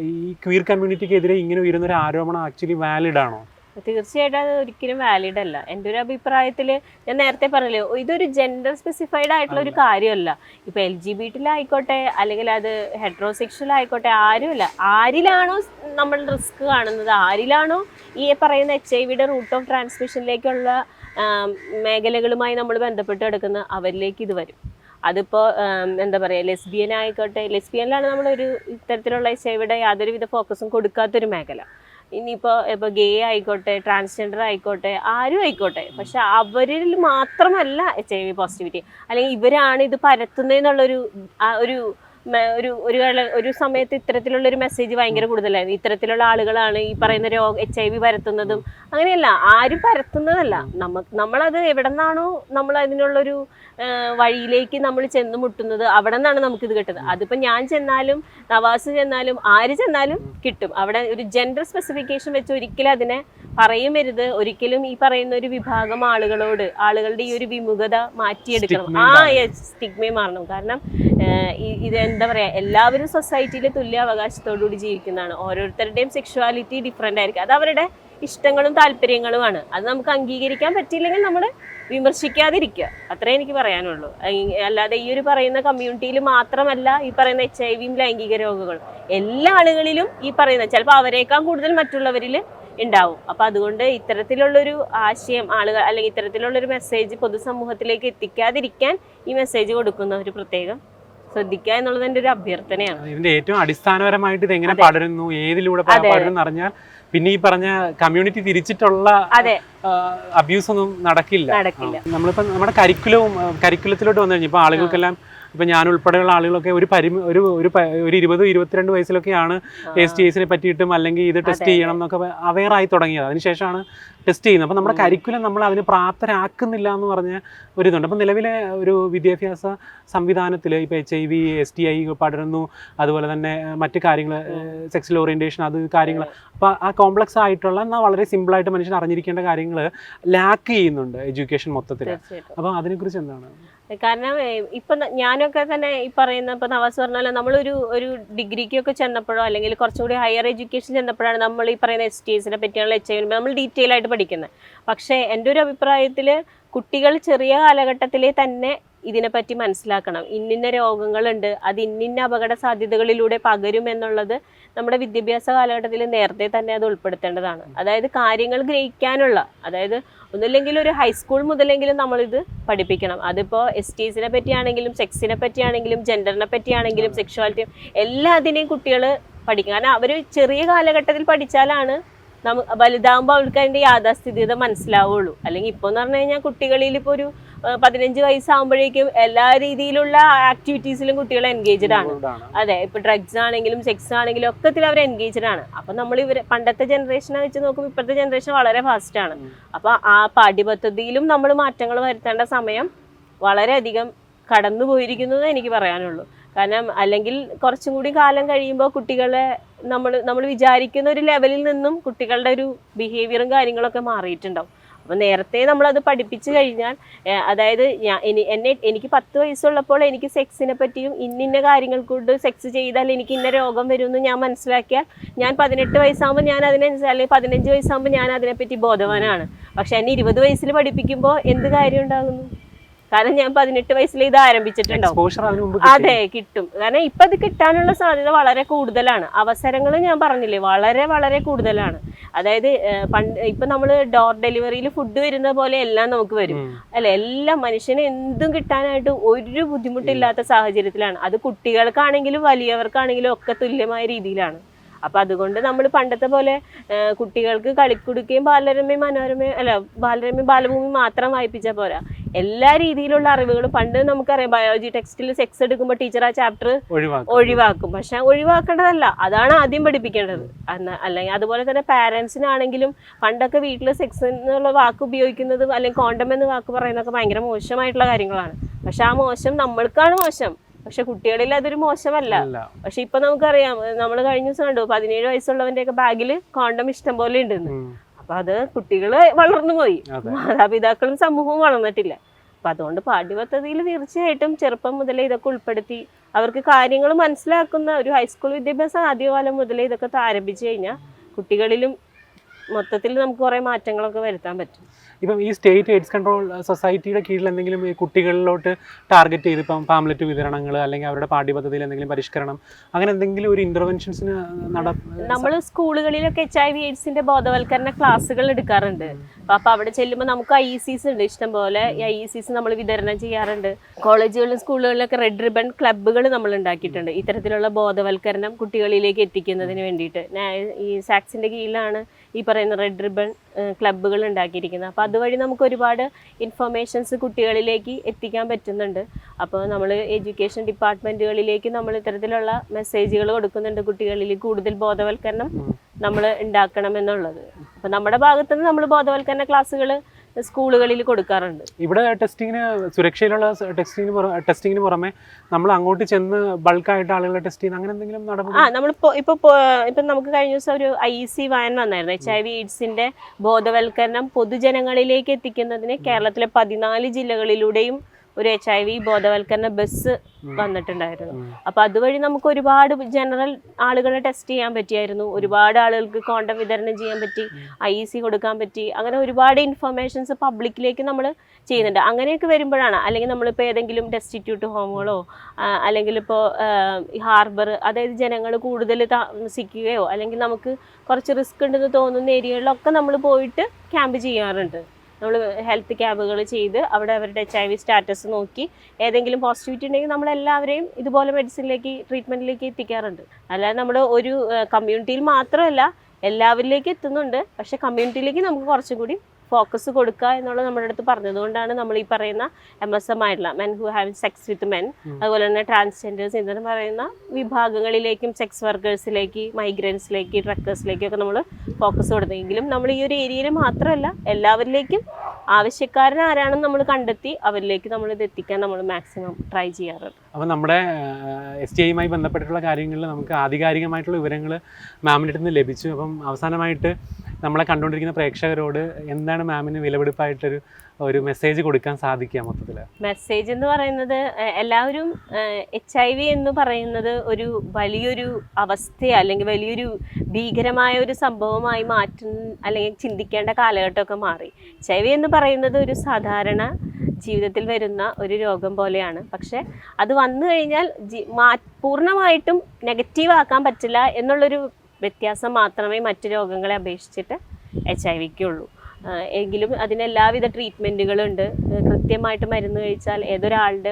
ഈ ക്വീർ കമ്മ്യൂണിറ്റിക്കെതിരെ ഇങ്ങനെ ഉയരുന്ന ഒരു ആരോപണം ആക്ച്വലി വാലിഡ് ആണോ തീർച്ചയായിട്ടും അത് ഒരിക്കലും വാലിഡ് അല്ല എൻ്റെ ഒരു അഭിപ്രായത്തിൽ ഞാൻ നേരത്തെ പറഞ്ഞല്ലോ ഇതൊരു ജെൻഡർ സ്പെസിഫൈഡ് ആയിട്ടുള്ള ഒരു കാര്യമല്ല ഇപ്പൊ എൽ ജി ബി ടിയിലായിക്കോട്ടെ അല്ലെങ്കിൽ അത് ഹെട്രോസെക്ഷലായിക്കോട്ടെ ആരുമല്ല ആരിലാണോ നമ്മൾ റിസ്ക് കാണുന്നത് ആരിലാണോ ഈ പറയുന്ന എച്ച് ഐ വിയുടെ റൂട്ട് ഓഫ് ട്രാൻസ്മിഷനിലേക്കുള്ള മേഖലകളുമായി നമ്മൾ ബന്ധപ്പെട്ട് കിടക്കുന്ന അവരിലേക്ക് ഇത് വരും അതിപ്പോൾ എന്താ പറയുക ലെസ്ബിയൻ ആയിക്കോട്ടെ ലെസ്ബിയനിലാണ് നമ്മൾ ഒരു ഇത്തരത്തിലുള്ള എച്ച് ഐ വിയുടെ യാതൊരുവിധ ഫോക്കസും കൊടുക്കാത്തൊരു മേഖല ഇനിയിപ്പോ ഇപ്പൊ ഗേ ആയിക്കോട്ടെ ട്രാൻസ്ജെൻഡർ ആയിക്കോട്ടെ ആരും ആയിക്കോട്ടെ പക്ഷെ അവരിൽ മാത്രമല്ല എച്ച് ഐ വി പോസിറ്റിവിറ്റി അല്ലെങ്കിൽ ഇവരാണ് ഇത് പരത്തുന്നതെന്നുള്ളൊരു ഒരു ഒരു ഒരു ഒരു സമയത്ത് ഇത്തരത്തിലുള്ള ഒരു മെസ്സേജ് ഭയങ്കര കൂടുതലായിരുന്നു ഇത്തരത്തിലുള്ള ആളുകളാണ് ഈ പറയുന്ന രോഗ എച്ച് ഐ വി പരത്തുന്നതും അങ്ങനെയല്ല ആരും പരത്തുന്നതല്ല നമ്മൾ നമ്മളത് എവിടെ നിന്നാണോ നമ്മൾ അതിനുള്ളൊരു വഴിയിലേക്ക് നമ്മൾ ചെന്ന് മുട്ടുന്നത് അവിടെ നിന്നാണ് നമുക്കിത് കിട്ടുന്നത് അതിപ്പോൾ ഞാൻ ചെന്നാലും നവാസ് ചെന്നാലും ആര് ചെന്നാലും കിട്ടും അവിടെ ഒരു ജെൻഡർ സ്പെസിഫിക്കേഷൻ വെച്ച് ഒരിക്കലും അതിനെ പറയുമരുത് ഒരിക്കലും ഈ പറയുന്ന ഒരു വിഭാഗം ആളുകളോട് ആളുകളുടെ ഈ ഒരു വിമുഖത മാറ്റിയെടുക്കണം ആ സ്റ്റിഗ്മയും മാറണം കാരണം ഇത് എന്താ പറയുക എല്ലാവരും സൊസൈറ്റിയിൽ തുല്യ അവകാശത്തോടുകൂടി ജീവിക്കുന്നതാണ് ഓരോരുത്തരുടെയും സെക്ഷുവാലിറ്റി ഡിഫറെന്റ് ആയിരിക്കും അത് അവരുടെ ഇഷ്ടങ്ങളും താല്പര്യങ്ങളുമാണ് അത് നമുക്ക് അംഗീകരിക്കാൻ പറ്റിയില്ലെങ്കിൽ നമ്മൾ വിമർശിക്കാതിരിക്കുക അത്രേ എനിക്ക് പറയാനുള്ളൂ അല്ലാതെ ഈ ഒരു പറയുന്ന കമ്മ്യൂണിറ്റിയിൽ മാത്രമല്ല ഈ പറയുന്ന എച്ച് ഐ വിയും ലൈംഗിക രോഗങ്ങളും എല്ലാ ആളുകളിലും ഈ പറയുന്ന ചിലപ്പോൾ അവരെക്കാൾ കൂടുതൽ മറ്റുള്ളവരിൽ ഉണ്ടാവും അപ്പം അതുകൊണ്ട് ഇത്തരത്തിലുള്ളൊരു ആശയം ആളുകൾ അല്ലെങ്കിൽ ഇത്തരത്തിലുള്ളൊരു മെസ്സേജ് പൊതുസമൂഹത്തിലേക്ക് എത്തിക്കാതിരിക്കാൻ ഈ മെസ്സേജ് കൊടുക്കുന്ന ഒരു പ്രത്യേകം ശ്രദ്ധിക്കുക എന്നുള്ളത് എന്റെ ഒരു അഭ്യർത്ഥനയാണ് ഇതിന്റെ ഏറ്റവും അടിസ്ഥാനപരമായിട്ട് ഇത് എങ്ങനെ പടരുന്നു ഏതിലൂടെ പറഞ്ഞാൽ പിന്നെ ഈ പറഞ്ഞ കമ്മ്യൂണിറ്റി തിരിച്ചിട്ടുള്ള അബ്യൂസ് ഒന്നും നടക്കില്ല നടക്കില്ല നമ്മളിപ്പോ നമ്മുടെ കരിക്കുലവും കരിക്കുലത്തിലോട്ട് വന്നു കഴിഞ്ഞു ഇപ്പൊ ആളുകൾക്കെല്ലാം ഇപ്പൊ ഞാൻ ഉൾപ്പെടെയുള്ള ആളുകളൊക്കെ ഒരു പരി ഒരു ഒരു ഒരു ഇരുപത് ഇരുപത്തിരണ്ട് വയസ്സിലൊക്കെയാണ് എസ് ടി എസിനെ പറ്റിയിട്ടും അല്ലെങ്കിൽ ഇത് ടെസ്റ്റ് ചെയ്യണം എന്നൊക്കെ അവെയർ ആയി തുടങ്ങിയത് അതിനുശേഷമാണ് ടെസ്റ്റ് ചെയ്യുന്നത് അപ്പോൾ നമ്മുടെ കരിക്കുലം നമ്മൾ അതിന് പ്രാപ്തരാക്കുന്നില്ല എന്ന് പറഞ്ഞ ഒരിതുണ്ട് അപ്പോൾ നിലവിലെ ഒരു വിദ്യാഭ്യാസ സംവിധാനത്തിൽ ഇപ്പോൾ H I V S T I പടരുന്നു അതുപോലെ തന്നെ മറ്റ് കാര്യങ്ങൾ സെക്സ്വൽ ഓറിയൻറ്റേഷൻ അത് കാര്യങ്ങൾ അപ്പോൾ ആ കോംപ്ലക്സ് ആയിട്ടുള്ള എന്നാൽ വളരെ സിമ്പിളായിട്ട് മനുഷ്യൻ അറിഞ്ഞിരിക്കേണ്ട കാര്യങ്ങൾ ലാക്ക് ചെയ്യുന്നുണ്ട് എഡ്യൂക്കേഷൻ മൊത്തത്തിൽ അപ്പോൾ അതിനെക്കുറിച്ച് എന്താണ് കാരണം ഇപ്പൊ ഞാനൊക്കെ തന്നെ ഈ പറയുന്ന ഇപ്പൊ നവാസ് പറഞ്ഞാലും നമ്മളൊരു ഒരു ഡിഗ്രിക്കൊക്കെ ചെന്നപ്പോഴോ അല്ലെങ്കിൽ കുറച്ചുകൂടി ഹയർ എഡ്യൂക്കേഷൻ ചെന്നപ്പോഴാണ് നമ്മൾ ഈ പറയുന്ന എസ് ടി എസിനെ പറ്റിയുള്ള എച്ച് ഐ നമ്മൾ ഡീറ്റെയിൽ ആയിട്ട് പഠിക്കുന്നത് പക്ഷേ എൻ്റെ ഒരു അഭിപ്രായത്തിൽ കുട്ടികൾ ചെറിയ കാലഘട്ടത്തിലെ തന്നെ ഇതിനെപ്പറ്റി മനസ്സിലാക്കണം ഇന്നിന്ന രോഗങ്ങളുണ്ട് അത് ഇന്നിന്ന അപകട സാധ്യതകളിലൂടെ പകരും എന്നുള്ളത് നമ്മുടെ വിദ്യാഭ്യാസ കാലഘട്ടത്തിൽ നേരത്തെ തന്നെ അത് ഉൾപ്പെടുത്തേണ്ടതാണ് അതായത് കാര്യങ്ങൾ ഗ്രഹിക്കാനുള്ള അതായത് ഒന്നില്ലെങ്കിൽ ഒരു ഹൈസ്കൂൾ മുതലെങ്കിലും നമ്മളിത് പഠിപ്പിക്കണം അതിപ്പോൾ എസ് ടീസിനെ പറ്റിയാണെങ്കിലും സെക്സിനെ പറ്റിയാണെങ്കിലും ജെൻഡറിനെ പറ്റിയാണെങ്കിലും സെക്ഷുവാലിറ്റിയും എല്ലാത്തിനെയും കുട്ടികൾ പഠിക്കണം കാരണം അവർ ചെറിയ കാലഘട്ടത്തിൽ പഠിച്ചാലാണ് വലുതാകുമ്പോൾ അവൾക്ക് അതിന്റെ യാഥാസ്ഥിതികത മനസ്സിലാവുള്ളൂ അല്ലെങ്കിൽ ഇപ്പോൾ എന്ന് പറഞ്ഞു കഴിഞ്ഞാൽ കുട്ടികളിൽ ഇപ്പോൾ ഒരു പതിനഞ്ച് വയസ്സാകുമ്പോഴേക്കും എല്ലാ രീതിയിലുള്ള ആക്ടിവിറ്റീസിലും കുട്ടികൾ എൻഗേജഡ് ആണ് അതെ ഇപ്പൊ ഡ്രഗ്സ് ആണെങ്കിലും സെക്സ് ആണെങ്കിലും ഒക്കെ അവർ എൻഗേജഡ് ആണ് അപ്പൊ നമ്മൾ ഇവർ പണ്ടത്തെ ജനറേഷനെ വെച്ച് നോക്കുമ്പോൾ ഇപ്പോഴത്തെ ജനറേഷൻ വളരെ ഫാസ്റ്റ് ആണ് അപ്പൊ ആ പാഠ്യപദ്ധതിയിലും നമ്മൾ മാറ്റങ്ങൾ വരുത്തേണ്ട സമയം വളരെയധികം കടന്നു എന്ന് എനിക്ക് പറയാനുള്ളൂ കാരണം അല്ലെങ്കിൽ കുറച്ചും കൂടി കാലം കഴിയുമ്പോൾ കുട്ടികളെ നമ്മൾ നമ്മൾ വിചാരിക്കുന്ന ഒരു ലെവലിൽ നിന്നും കുട്ടികളുടെ ഒരു ബിഹേവിയറും കാര്യങ്ങളൊക്കെ മാറിയിട്ടുണ്ടാവും അപ്പം നേരത്തെ നമ്മളത് പഠിപ്പിച്ചു കഴിഞ്ഞാൽ അതായത് ഞാൻ എന്നെ എനിക്ക് പത്ത് വയസ്സുള്ളപ്പോൾ എനിക്ക് സെക്സിനെ പറ്റിയും ഇന്നിന്ന കാര്യങ്ങൾ കൊണ്ട് സെക്സ് ചെയ്താൽ എനിക്ക് ഇന്ന രോഗം വരുമെന്ന് ഞാൻ മനസ്സിലാക്കിയാൽ ഞാൻ പതിനെട്ട് വയസ്സാകുമ്പോൾ ഞാൻ അതിനെ അല്ലെങ്കിൽ പതിനഞ്ച് വയസ്സാകുമ്പോൾ ഞാൻ അതിനെപ്പറ്റി ബോധവാനാണ് പക്ഷെ എന്നെ ഇരുപത് വയസ്സിൽ പഠിപ്പിക്കുമ്പോൾ എന്ത് കാര്യം ഉണ്ടാകുന്നു കാരണം ഞാൻ പതിനെട്ട് വയസ്സിൽ ഇത് ആരംഭിച്ചിട്ടുണ്ടാവും അതെ കിട്ടും കാരണം ഇപ്പൊ അത് കിട്ടാനുള്ള സാധ്യത വളരെ കൂടുതലാണ് അവസരങ്ങൾ ഞാൻ പറഞ്ഞില്ലേ വളരെ വളരെ കൂടുതലാണ് അതായത് പണ്ട് ഇപ്പൊ നമ്മൾ ഡോർ ഡെലിവറിയിൽ ഫുഡ് വരുന്ന പോലെ എല്ലാം നമുക്ക് വരും അല്ല എല്ലാ മനുഷ്യന് എന്തും കിട്ടാനായിട്ട് ഒരു ബുദ്ധിമുട്ടില്ലാത്ത സാഹചര്യത്തിലാണ് അത് കുട്ടികൾക്കാണെങ്കിലും വലിയവർക്കാണെങ്കിലും ഒക്കെ തുല്യമായ രീതിയിലാണ് അപ്പൊ അതുകൊണ്ട് നമ്മൾ പണ്ടത്തെ പോലെ കുട്ടികൾക്ക് കളിക്കുടുക്കയും ബാലരമയും മനോരമയും അല്ല ബാലരമയും ബാലഭൂമി മാത്രം വായിപ്പിച്ചാൽ പോരാ എല്ലാ രീതിയിലുള്ള അറിവുകളും പണ്ട് നമുക്കറിയാം ബയോളജി ടെക്സ്റ്റിൽ സെക്സ് എടുക്കുമ്പോൾ ടീച്ചർ ആ ചാപ്റ്റർ ഒഴിവാക്കും പക്ഷെ ഒഴിവാക്കേണ്ടതല്ല അതാണ് ആദ്യം പഠിപ്പിക്കേണ്ടത് അല്ലെങ്കിൽ അതുപോലെ തന്നെ ആണെങ്കിലും പണ്ടൊക്കെ വീട്ടിൽ സെക്സ് എന്നുള്ള വാക്ക് ഉപയോഗിക്കുന്നത് അല്ലെങ്കിൽ കോണ്ടം എന്ന വാക്ക് പറയുന്നതൊക്കെ ഭയങ്കര മോശമായിട്ടുള്ള കാര്യങ്ങളാണ് പക്ഷെ ആ മോശം നമ്മൾക്കാണ് മോശം പക്ഷെ കുട്ടികളിൽ അതൊരു മോശമല്ല പക്ഷെ ഇപ്പൊ നമുക്കറിയാം നമ്മൾ കഴിഞ്ഞ ദിവസം കണ്ടു പതിനേഴ് വയസ്സുള്ളവന്റെ ഒക്കെ ബാഗിൽ കോണ്ടം ഇഷ്ടം പോലെ ഉണ്ടെന്ന് അപ്പൊ അത് കുട്ടികള് വളർന്നു പോയി മാതാപിതാക്കളും സമൂഹവും വളർന്നിട്ടില്ല അപ്പൊ അതുകൊണ്ട് പാഠ്യപദ്ധതിയിൽ തീർച്ചയായിട്ടും ചെറുപ്പം മുതലേ ഇതൊക്കെ ഉൾപ്പെടുത്തി അവർക്ക് കാര്യങ്ങൾ മനസ്സിലാക്കുന്ന ഒരു ഹൈസ്കൂൾ വിദ്യാഭ്യാസം ആദ്യകാലം മുതലേ ഇതൊക്കെ ആരംഭിച്ചു കഴിഞ്ഞാൽ കുട്ടികളിലും മൊത്തത്തിൽ നമുക്ക് കുറേ മാറ്റങ്ങളൊക്കെ വരുത്താൻ പറ്റും ഇപ്പം ഈ സ്റ്റേറ്റ് എയ്ഡ്സ് കൺട്രോൾ സൊസൈറ്റിയുടെ കീഴിൽ എന്തെങ്കിലും ഈ കുട്ടികളിലോട്ട് ടാർഗറ്റ് ചെയ്ത് ഇപ്പം ഫാമിലറ്റ് വിതരണങ്ങൾ അല്ലെങ്കിൽ അവരുടെ പാഠ്യപദ്ധതിയിൽ എന്തെങ്കിലും പരിഷ്കരണം അങ്ങനെ എന്തെങ്കിലും ഒരു ഇന്റർവെൻഷൻസിന് നട നമ്മൾ സ്കൂളുകളിലൊക്കെ എച്ച് ഐ വി എയ്ഡ്സിന്റെ ബോധവൽക്കരണ ക്ലാസ്സുകൾ എടുക്കാറുണ്ട് അപ്പോൾ അവിടെ ചെല്ലുമ്പോൾ നമുക്ക് ഐ സീസ് e ഉണ്ട് ഇഷ്ടംപോലെ ഈ ഐ e സീസ് നമ്മൾ വിതരണം ചെയ്യാറുണ്ട് കോളേജുകളിലും സ്കൂളുകളിലൊക്കെ റെഡ് റിബൺ ക്ലബ്ബുകൾ നമ്മൾ ഉണ്ടാക്കിയിട്ടുണ്ട് ഇത്തരത്തിലുള്ള ബോധവൽക്കരണം കുട്ടികളിലേക്ക് എത്തിക്കുന്നതിന് വേണ്ടിയിട്ട് ഈ സാക്സിൻ്റെ കീഴിലാണ് ഈ പറയുന്ന റെഡ് റിബൺ ക്ലബ്ബുകൾ ഉണ്ടാക്കിയിരിക്കുന്നത് അപ്പോൾ അതുവഴി നമുക്ക് ഒരുപാട് ഇൻഫർമേഷൻസ് കുട്ടികളിലേക്ക് എത്തിക്കാൻ പറ്റുന്നുണ്ട് അപ്പോൾ നമ്മൾ എഡ്യൂക്കേഷൻ ഡിപ്പാർട്ട്മെൻറ്റുകളിലേക്ക് നമ്മൾ ഇത്തരത്തിലുള്ള മെസ്സേജുകൾ കൊടുക്കുന്നുണ്ട് കുട്ടികളിൽ കൂടുതൽ ബോധവൽക്കരണം നമ്മൾ ഉണ്ടാക്കണം എന്നുള്ളത് അപ്പോൾ നമ്മുടെ ഭാഗത്തുനിന്ന് നമ്മൾ ബോധവൽക്കരണ ക്ലാസ്സുകൾ സ്കൂളുകളിൽ കൊടുക്കാറുണ്ട് ഇവിടെ ടെസ്റ്റിങ്ങിന് സുരക്ഷയിലുള്ള ടെസ്റ്റിങ്ങിന് ടെസ്റ്റിങ്ങിന് പുറമെ നമ്മൾ അങ്ങോട്ട് ചെന്ന് ബൾക്കായിട്ട് ആളുകളെ ടെസ്റ്റ് ചെയ്യുന്ന അങ്ങനെ എന്തെങ്കിലും നടക്കും ആ നമ്മൾ ഇപ്പോൾ ഇപ്പം നമുക്ക് കഴിഞ്ഞ ദിവസം ഒരു ഐ സി വാൻ വന്നായിരുന്നു എച്ച് ഐ വി എയ്ഡ്സിന്റെ ബോധവൽക്കരണം പൊതുജനങ്ങളിലേക്ക് എത്തിക്കുന്നതിന് കേരളത്തിലെ പതിനാല് ജില്ലകളിലൂടെയും ഒരു എച്ച് ഐ വി ബോധവൽക്കരണ ബസ് വന്നിട്ടുണ്ടായിരുന്നു അപ്പൊ അതുവഴി നമുക്ക് ഒരുപാട് ജനറൽ ആളുകളെ ടെസ്റ്റ് ചെയ്യാൻ പറ്റിയായിരുന്നു ഒരുപാട് ആളുകൾക്ക് കോണ്ടം വിതരണം ചെയ്യാൻ പറ്റി ഐ സി e കൊടുക്കാൻ പറ്റി അങ്ങനെ ഒരുപാട് ഇൻഫർമേഷൻസ് പബ്ലിക്കിലേക്ക് നമ്മൾ ചെയ്യുന്നുണ്ട് അങ്ങനെയൊക്കെ വരുമ്പോഴാണ് അല്ലെങ്കിൽ നമ്മളിപ്പോൾ ഏതെങ്കിലും ഡെസ്റ്റിറ്റ്യൂട്ട് ഹോമുകളോ അല്ലെങ്കിൽ ഇപ്പോൾ ഹാർബർ അതായത് ജനങ്ങൾ കൂടുതൽ താമസിക്കുകയോ അല്ലെങ്കിൽ നമുക്ക് കുറച്ച് റിസ്ക് ഉണ്ടെന്ന് തോന്നുന്ന ഏരിയകളിലൊക്കെ നമ്മൾ പോയിട്ട് ക്യാമ്പ് ചെയ്യാറുണ്ട് നമ്മൾ ഹെൽത്ത് ക്യാമ്പുകൾ ചെയ്ത് അവിടെ അവരുടെ എച്ച് ഐ വി സ്റ്റാറ്റസ് നോക്കി ഏതെങ്കിലും പോസിറ്റിവിറ്റി ഉണ്ടെങ്കിൽ നമ്മളെല്ലാവരെയും ഇതുപോലെ മെഡിസിനിലേക്ക് ട്രീറ്റ്മെൻറ്റിലേക്ക് എത്തിക്കാറുണ്ട് അല്ലാതെ നമ്മൾ ഒരു കമ്മ്യൂണിറ്റിയിൽ മാത്രമല്ല എല്ലാവരിലേക്ക് എത്തുന്നുണ്ട് പക്ഷേ കമ്മ്യൂണിറ്റിയിലേക്ക് നമുക്ക് കുറച്ചും കൂടി ഫോക്കസ് കൊടുക്കുക എന്നുള്ളത് നമ്മുടെ അടുത്ത് പറഞ്ഞതുകൊണ്ടാണ് നമ്മൾ ഈ പറയുന്ന എം എസ് എം ആയിട്ടുള്ള men who have sex with men അതുപോലെ തന്നെ ട്രാൻസ്ജെൻഡേഴ്സ് ഇതെന്ന് പറയുന്ന വിഭാഗങ്ങളിലേക്കും സെക്സ് വർക്കേഴ്സിലേക്ക് മൈഗ്രൻസിലേക്ക് ട്രക്കേഴ്സിലേക്കും ഒക്കെ നമ്മൾ ഫോക്കസ് കൊടുത്തെങ്കിലും നമ്മൾ ഈ ഒരു ഏരിയയിൽ മാത്രമല്ല എല്ലാവരിലേക്കും ആവശ്യക്കാരൻ ആരാണെന്ന് നമ്മൾ കണ്ടെത്തി അവരിലേക്ക് നമ്മൾ ഇത് എത്തിക്കാൻ നമ്മൾ മാക്സിമം ട്രൈ ചെയ്യാറുണ്ട് അപ്പോൾ നമ്മുടെ എസ് ടി ഐയുമായി ബന്ധപ്പെട്ടിട്ടുള്ള കാര്യങ്ങളിൽ നമുക്ക് ആധികാരികമായിട്ടുള്ള വിവരങ്ങൾ മാമിൻ്റെ അടുത്ത് നിന്ന് ലഭിച്ചു അപ്പം അവസാനമായിട്ട് നമ്മളെ കണ്ടുകൊണ്ടിരിക്കുന്ന പ്രേക്ഷകരോട് എന്താണ് മാമിന് വിലപിടിപ്പായിട്ടൊരു ഒരു മെസ്സേജ് കൊടുക്കാൻ സാധിക്കുക മൊത്തത്തിൽ മെസ്സേജ് എന്ന് പറയുന്നത് എല്ലാവരും എച്ച് ഐ വി എന്ന് പറയുന്നത് ഒരു വലിയൊരു അവസ്ഥ അല്ലെങ്കിൽ വലിയൊരു ഭീകരമായ ഒരു സംഭവമായി മാറ്റുന്ന അല്ലെങ്കിൽ ചിന്തിക്കേണ്ട കാലഘട്ടമൊക്കെ മാറി എച്ച് ഐ വി എന്ന് പറയുന്നത് ഒരു സാധാരണ ജീവിതത്തിൽ വരുന്ന ഒരു രോഗം പോലെയാണ് പക്ഷേ അത് വന്നു കഴിഞ്ഞാൽ പൂർണ്ണമായിട്ടും നെഗറ്റീവ് ആക്കാൻ പറ്റില്ല എന്നുള്ളൊരു വ്യത്യാസം മാത്രമേ മറ്റ് രോഗങ്ങളെ അപേക്ഷിച്ചിട്ട് എച്ച് ഐ ഉള്ളൂ എങ്കിലും അതിന് എല്ലാവിധ ഉണ്ട് കൃത്യമായിട്ട് മരുന്ന് കഴിച്ചാൽ ഏതൊരാളുടെ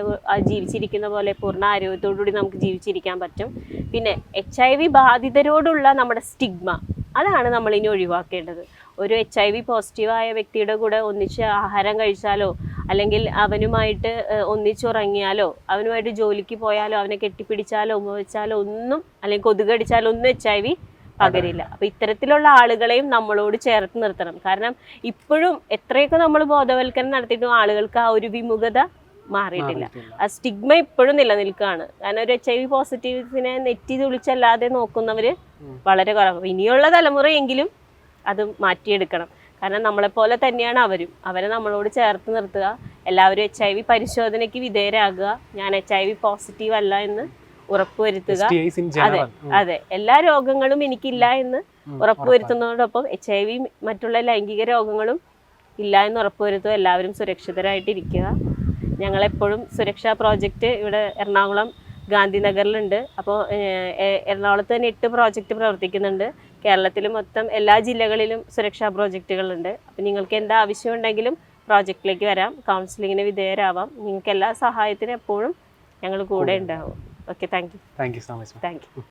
ജീവിച്ചിരിക്കുന്ന പോലെ പൂർണ്ണ ആരോഗ്യത്തോടുകൂടി നമുക്ക് ജീവിച്ചിരിക്കാൻ പറ്റും പിന്നെ എച്ച് ഐ വി ബാധിതരോടുള്ള നമ്മുടെ സ്റ്റിഗ്മ അതാണ് നമ്മളിനി ഒഴിവാക്കേണ്ടത് ഒരു എച്ച് ഐ വി പോസിറ്റീവായ വ്യക്തിയുടെ കൂടെ ഒന്നിച്ച് ആഹാരം കഴിച്ചാലോ അല്ലെങ്കിൽ അവനുമായിട്ട് ഒന്നിച്ചുറങ്ങിയാലോ അവനുമായിട്ട് ജോലിക്ക് പോയാലോ അവനെ കെട്ടിപ്പിടിച്ചാലോ ഉമ്മ വെച്ചാലോ ഒന്നും അല്ലെങ്കിൽ കൊതുകടിച്ചാലോ ഒന്നും എച്ച് ഐ വി പകരില്ല അപ്പൊ ഇത്തരത്തിലുള്ള ആളുകളെയും നമ്മളോട് ചേർത്ത് നിർത്തണം കാരണം ഇപ്പോഴും എത്രയൊക്കെ നമ്മൾ ബോധവൽക്കരണം നടത്തിയിട്ടും ആളുകൾക്ക് ആ ഒരു വിമുഖത മാറിയിട്ടില്ല ആ സ്റ്റിഗ്മ ഇപ്പോഴും നിലനിൽക്കുകയാണ് കാരണം ഒരു എച്ച് ഐ വി പോസിറ്റീവ്സിനെ നെറ്റി തുളിച്ചല്ലാതെ നോക്കുന്നവര് വളരെ കുറവ് ഇനിയുള്ള തലമുറയെങ്കിലും അത് മാറ്റിയെടുക്കണം കാരണം നമ്മളെപ്പോലെ തന്നെയാണ് അവരും അവരെ നമ്മളോട് ചേർത്ത് നിർത്തുക എല്ലാവരും എച്ച് ഐ വി പരിശോധനയ്ക്ക് വിധേയരാകുക ഞാൻ എച്ച് ഐ വി പോസിറ്റീവ് അല്ല എന്ന് ഉറപ്പുവരുത്തുക അതെ അതെ എല്ലാ രോഗങ്ങളും എനിക്കില്ല എന്ന് ഉറപ്പുവരുത്തുന്നതോടൊപ്പം എച്ച് ഐ വി മറ്റുള്ള ലൈംഗിക രോഗങ്ങളും ഇല്ല എന്ന് ഉറപ്പുവരുത്തുക എല്ലാവരും സുരക്ഷിതരായിട്ടിരിക്കുക ഞങ്ങളെപ്പോഴും സുരക്ഷാ പ്രോജക്റ്റ് ഇവിടെ എറണാകുളം ഗാന്ധിനഗറിലുണ്ട് അപ്പോൾ എറണാകുളത്ത് തന്നെ എട്ട് പ്രോജക്റ്റ് പ്രവർത്തിക്കുന്നുണ്ട് കേരളത്തിൽ മൊത്തം എല്ലാ ജില്ലകളിലും സുരക്ഷാ പ്രോജക്റ്റുകളുണ്ട് അപ്പം നിങ്ങൾക്ക് എന്താ ആവശ്യമുണ്ടെങ്കിലും പ്രോജക്റ്റിലേക്ക് വരാം കൗൺസിലിങ്ങിന് വിധേയരാവാം നിങ്ങൾക്ക് എല്ലാ സഹായത്തിനും എപ്പോഴും ഞങ്ങൾ കൂടെ ഉണ്ടാവും Okay, thank you. Thank you so much. Thank you.